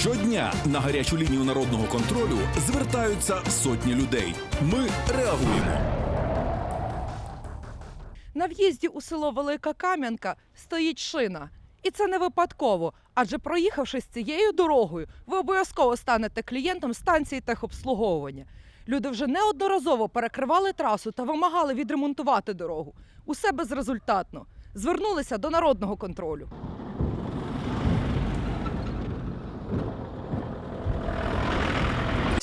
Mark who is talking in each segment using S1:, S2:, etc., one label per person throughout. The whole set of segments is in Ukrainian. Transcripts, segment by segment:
S1: Щодня на гарячу лінію народного контролю звертаються сотні людей. Ми реагуємо.
S2: На в'їзді у село Велика Кам'янка стоїть шина. І це не випадково, адже проїхавши з цією дорогою, ви обов'язково станете клієнтом станції техобслуговування. Люди вже неодноразово перекривали трасу та вимагали відремонтувати дорогу. Усе безрезультатно. Звернулися до народного контролю.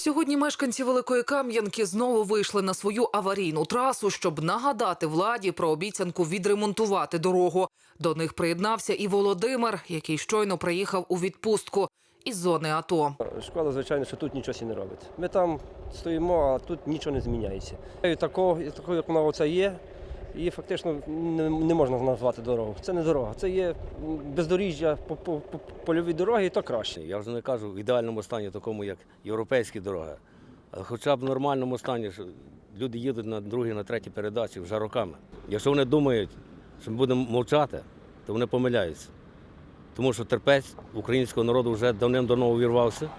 S3: Сьогодні мешканці Великої Кам'янки знову вийшли на свою аварійну трасу, щоб нагадати владі про обіцянку відремонтувати дорогу. До них приєднався і Володимир, який щойно приїхав у відпустку із зони АТО.
S4: Школа, звичайно, що тут нічого не робить. Ми там стоїмо, а тут нічого не зміняється. І такого, і такого як вона оце є, її фактично не, можна назвати дорогою. Це не дорога, це є бездоріжжя по, по, по польовій дорогі, то краще.
S5: Я вже не кажу в ідеальному стані, такому як європейські дороги, а хоча б в нормальному стані, що люди їдуть на другі, на треті передачі вже роками. Якщо вони думають, що ми будемо мовчати, то вони помиляються. Тому що терпець українського народу вже давним-давно увірвався,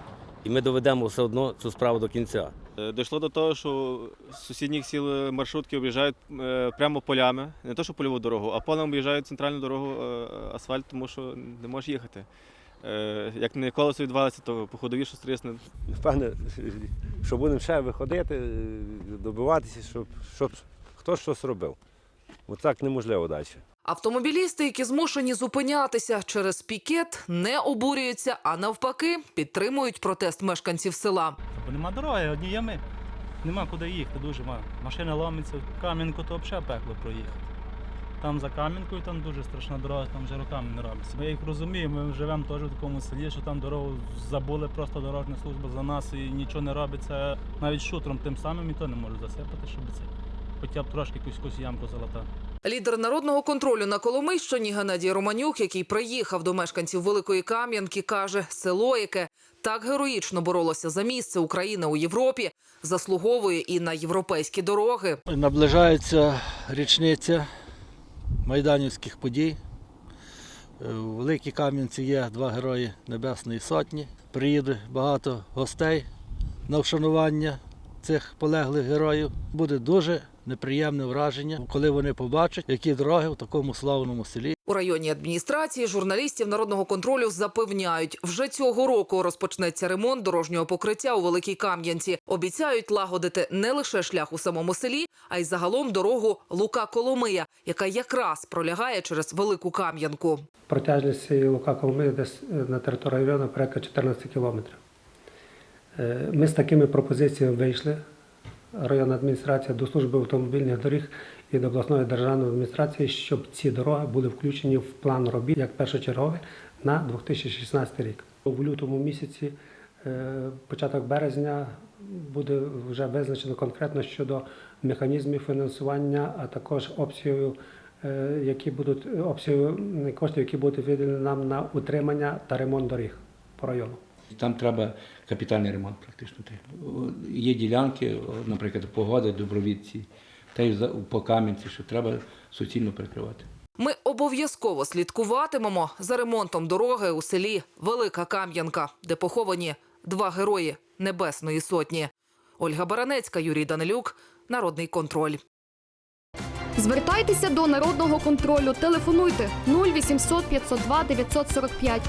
S5: і ми доведемо все одно цю справу до кінця.
S6: Е, Дійшло до того, що з сусідніх сіл е, маршрутки об'їжджають е, прямо полями, не то що польову дорогу, а полем об'їжджають центральну дорогу асфальт, тому що не можеш їхати. Як не колесо відвалиться, то по ходові щось трісне.
S7: Впевнений, що будемо ще виходити, добиватися, щоб, щоб хтось щось робив. Бо так неможливо далі.
S3: Автомобілісти, які змушені зупинятися через пікет, не обурюються, а навпаки підтримують протест мешканців села.
S8: Бо нема дороги, одні ями. Нема куди їхати, дуже мало. Машина ломиться, Кам'янку то взагалі пекло проїхати. Там за Кам'янкою там дуже страшна дорога, там вже роками не робиться. Я їх розумію, ми живемо теж в такому селі, що там дорогу забули просто дорожня служба за нас і нічого не робиться. Навіть шутром тим самим і то не можуть засипати, щоб це хоча б трошки якусь ямку залатати.
S3: Лідер народного контролю на Коломийщині Геннадій Романюк, який приїхав до мешканців Великої Кам'янки, каже, село, яке так героїчно боролося за місце України у Європі, заслуговує і на європейські дороги.
S9: Наближається річниця майданівських подій. Е, У Великій Кам'янці є два герої Небесної Сотні. Приїде багато гостей на вшанування цих полеглих героїв. Буде дуже неприємне враження, коли вони побачать, які дороги в такому славному селі.
S3: У районній адміністрації журналістів народного контролю запевняють, вже цього року розпочнеться ремонт дорожнього покриття у Великій Кам'янці. Обіцяють лагодити не лише шлях у самому селі, а й загалом дорогу Лука Коломия, яка якраз пролягає через Велику Кам'янку.
S10: Протяжність цієї Лука Коломиї десь е, на території району порядка 14 кілометрів. Е, Ми з такими пропозиціями вийшли. Районна адміністрація до служби автомобільних доріг і до обласної державної адміністрації, щоб ці дороги були включені в план робіт як першочергові на 2016 рік. У лютому місяці, е, початок березня, буде вже визначено конкретно щодо механізмів фінансування, а також обсягів, е, які будуть обсягів коштів, які будуть виділені нам на утримання та ремонт доріг по району.
S11: Там треба капітальний ремонт практично. Є ділянки, наприклад, погода, добровідці, та й за- по Кам'янці, що треба суцільно перекривати.
S3: Ми обов'язково слідкуватимемо за ремонтом дороги у селі Велика Кам'янка, де поховані два герої Небесної Сотні. Ольга Баранецька, Юрій Данилюк, Народний контроль.
S12: Звертайтеся до народного контролю. Телефонуйте 0800 502 945